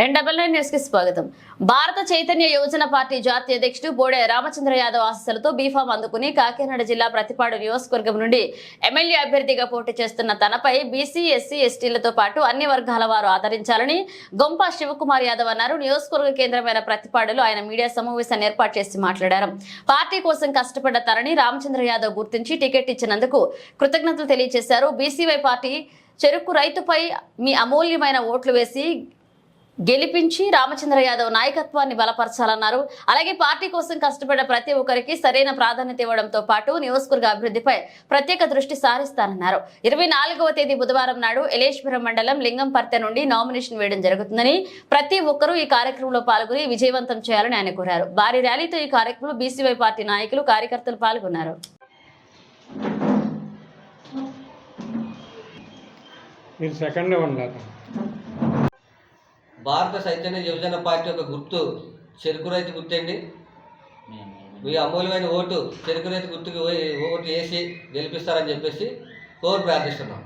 రెండు double nine న్యూస్కి స్వాగతం. భారత చైతన్య యోజన పార్టీ జాతీయ అధ్యక్షుడు బోడే రామచంద్ర యాదవ్ ఆశీస్సులతో బీఫామ్ అందుకుని కాకినాడ జిల్లా ప్రతిపాడు నియోజకవర్గం నుండి ఎమ్మెల్యే అభ్యర్థిగా పోటీ చేస్తున్న తనపై బీసీ ఎస్సీ ఎస్టీలతో పాటు అన్ని వర్గాల వారు ఆదరించాలని గొంప శివకుమార్ యాదవ్ అన్నారు. నియోజకవర్గ కేంద్రమైన ప్రతిపాడులో ఆయన మీడియా సమావేశాన్ని ఏర్పాటు చేసి మాట్లాడారు. పార్టీ కోసం కష్టపడ్డ తనని రామచంద్ర యాదవ్ గుర్తించి టికెట్ ఇచ్చినందుకు కృతజ్ఞతలు తెలియజేశారు. బీసీవై పార్టీ చెరుకు రైతుపై మీ అమూల్యమైన ఓట్లు వేసి గెలిపించి రామచంద్ర యాదవ్ నాయకత్వాన్ని బలపరచాలన్నారు. అలాగే పార్టీ కోసం కష్టపడే ప్రతి ఒక్కరికి సరైన ప్రాధాన్యత ఇవ్వడంతో పాటు నియోజకవర్గ అభివృద్ధిపై ప్రత్యేక దృష్టి సారిస్తానన్నారు. ఇరవై తేదీ బుధవారం నాడు ఎలేశ్వరం మండలం లింగంపర్తె నుండి నామినేషన్ వేయడం జరుగుతుందని ప్రతి ఒక్కరూ ఈ కార్యక్రమంలో పాల్గొని విజయవంతం చేయాలని ఆయన కోరారు. భారీ ర్యాలీతో ఈ కార్యక్రమంలో బీసీవై పార్టీ నాయకులు కార్యకర్తలు పాల్గొన్నారు. మీరు సెకండ్ భారత చైతన్య యువజన పార్టీ యొక్క గుర్తు చెరుకు రైతు గుర్తండి. మీ అమూల్యమైన ఓటు చెరుకు రైతు గుర్తుకు ఓటు వేసి గెలిపిస్తారని చెప్పేసి కోరి ప్రార్థిస్తున్నాం.